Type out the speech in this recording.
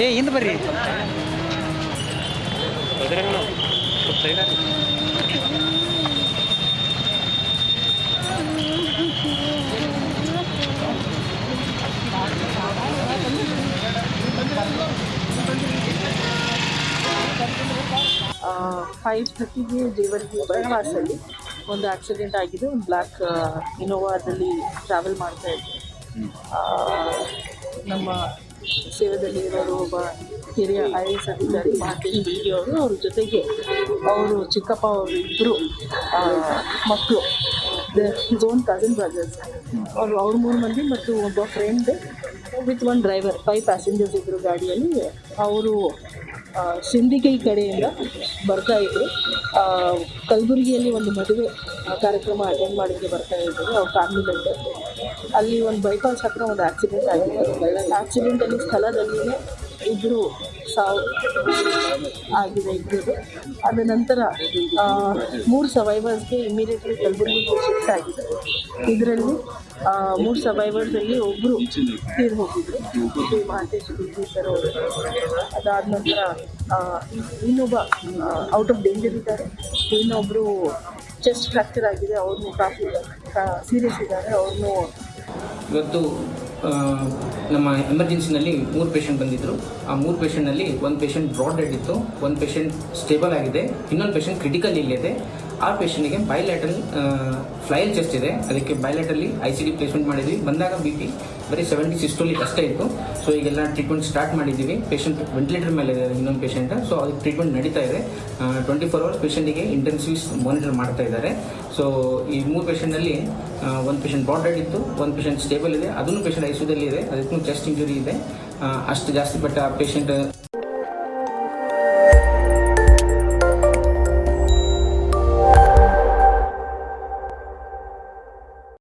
ಏ ಹಿಂದೆ ಬರ್ರಿ. ಫೈವ್ ಥರ್ಟಿಗೆ ದೇವರಿಗೆ ಬೈಪಾಸಲ್ಲಿ ಒಂದು ಆಕ್ಸಿಡೆಂಟ್ ಆಗಿದೆ. ಒಂದು ಬ್ಲ್ಯಾಕ್ ಇನೋವಾದಲ್ಲಿ ಟ್ರಾವೆಲ್ ಮಾಡ್ತಾ ಇದ್ದೆ. ನಮ್ಮ ಸೇವೆದಲ್ಲಿ ಇರೋರು ಒಬ್ಬ ಹಿರಿಯ ಐ ಎಸ್ ಅಧಿಕಾರಿ ಮಹಂತೇಶ್ ಬಿಡಿ ಅವರು ಅವ್ರ ಜೊತೆಗೆ ಅವರು ಚಿಕ್ಕಪ್ಪ ಅವರು ಇಬ್ಬರು ಮಕ್ಕಳು ಓನ್ ಕಸಿನ್ ಬ್ರದರ್ಸ್ ಅವರು ಅವ್ರ ಮೂರು ಮಂದಿ ಮತ್ತು ಒಬ್ಬ friend with one driver five passengers ಇದ್ದರು ಗಾಡಿಯಲ್ಲಿ. ಅವರು ಸಿಂಧಿಗೈ ಕಡೆಯಿಂದ ಬರ್ತಾ ಇದ್ರು. ಆ, ಕಲಬುರಗಿಯಲ್ಲಿ ಒಂದು ಮದುವೆ ಕಾರ್ಯಕ್ರಮ ಅಟೆಂಡ್ ಮಾಡೋಕ್ಕೆ ಬರ್ತಾ ಇದ್ರು ಅವ್ರ ಫ್ಯಾಮಿಲಿ ಮೆಂಬರ್ ಅಲ್ಲಿ ಒಂದು ಬೈಪಾಸ್ ಹತ್ರ ಒಂದು ಆಕ್ಸಿಡೆಂಟ್ ಆಗಿದೆ ಆಕ್ಸಿಡೆಂಟಲ್ಲಿ ಸ್ಥಳದಲ್ಲಿಯೇ ಇಬ್ಬರು ಸಾವು ಆಗಿದೆ ಇಬ್ಬರು ಅದ ನಂತರ ಮೂರು ಸರ್ವೈವರ್ಸ್ಗೆ ಇಮಿಡಿಯೇಟ್ಲಿ ಕಲಬುರಗಿಗೆ ಶಿಫ್ಟ್ ಆಗಿದೆ. ಇದರಲ್ಲಿ ಮೂರು ಸರ್ವೈವರ್ಸಲ್ಲಿ ಒಬ್ಬರು ತೀರ್ ಹೋಗಿದ್ರು. ಶ್ರೀ ಮಹಾಂತೇಶ್ ಗುರುಜಿ ಅವರು. ಅದಾದ ನಂತರ ಇನ್ನೊಬ್ಬ ಔಟ್ ಆಫ್ ಡೇಂಜರ್ ಇದ್ದಾರೆ. ಇನ್ನೊಬ್ಬರು ಚೆಸ್ಟ್ ಫ್ರ್ಯಾಕ್ಚರ್ ಆಗಿದೆ. ಅವ್ರನ್ನೂ ಕಾಫಿ ಸೀರಿಯಸ್ ಇದ್ದಾರೆ. ಅವ್ರನ್ನು ಇವತ್ತು ನಮ್ಮ ಎಮರ್ಜೆನ್ಸಿನಲ್ಲಿ ಮೂರು ಪೇಷಂಟ್ ಬಂದಿದ್ದರು ಆ ಮೂರು ಪೇಷಂಟ್ನಲ್ಲಿ ಒಂದು ಪೇಷಂಟ್ ಬ್ರಾಡ್ ಡೆಡ್ ಇತ್ತು ಒಂದು ಪೇಷಂಟ್ ಸ್ಟೇಬಲ್ ಆಗಿದೆ, ಇನ್ನೊಂದು ಪೇಷಂಟ್ ಕ್ರಿಟಿಕಲ್ ಇಲ್ಲಿದೆ ಆ ಪೇಷಂಟ್ಗೆ ಬೈಲ್ಯಾಟ್ರಲ್ ಫ್ಲೈಲ್ ಚೆಸ್ಟ್ ಇದೆ. ಅದಕ್ಕೆ ಬೈಲ್ಯಾಟ್ರಲ್ಲಿ ಐ ಸಿ ಡಿ ಪ್ಲೇಸ್ಮೆಂಟ್ ಮಾಡಿದ್ವಿ. ಬಂದಾಗ ಬಿ ಪಿ ಬರೀ ಸೆವೆಂಟಿ ಸಿಸ್ಟೋಲಿಕ್ ಅಷ್ಟೇ ಇತ್ತು. ಸೊ ಈಗೆಲ್ಲ ಟ್ರೀಟ್ಮೆಂಟ್ ಸ್ಟಾರ್ಟ್ ಮಾಡಿದ್ದೀವಿ. ಪೇಷಂಟ್ ವೆಂಟಿಲೇಟರ್ ಮೇಲೆ ಇದೆ ಇನ್ನೊಂದು ಪೇಷಂಟ್ ಸೊ ಅದಕ್ಕೆ ಟ್ರೀಟ್ಮೆಂಟ್ ನಡೀತಾ ಇದೆ. ಟ್ವೆಂಟಿ ಫೋರ್ ಅವರ್ಸ್ ಪೇಷಂಟಿಗೆ ಇಂಟೆನ್ಸಿವ್ಸ್ ಮಾನಿಟರ್ ಮಾಡ್ತಾ ಇದ್ದಾರೆ. ಸೊ ಈ ಮೂರು ಪೇಷಂಟ್ನಲ್ಲಿ ಒಂದು ಪೇಷಂಟ್ ಬಾಂಡೆಡ್ ಇತ್ತು, ಒಂದು ಪೇಷಂಟ್ ಸ್ಟೇಬಲ್ ಇದೆ. ಅದನ್ನು ಪೇಷಂಟ್ ಐಸಿಯುದಲ್ಲಿ ಇದೆ. ಅದಕ್ಕೂ ಚೆಸ್ಟ್ ಇಂಜುರಿ ಇದೆ. ಅಷ್ಟು ಜಾಸ್ತಿ ಬಟ್ ಆ ಪೇಷಂಟ್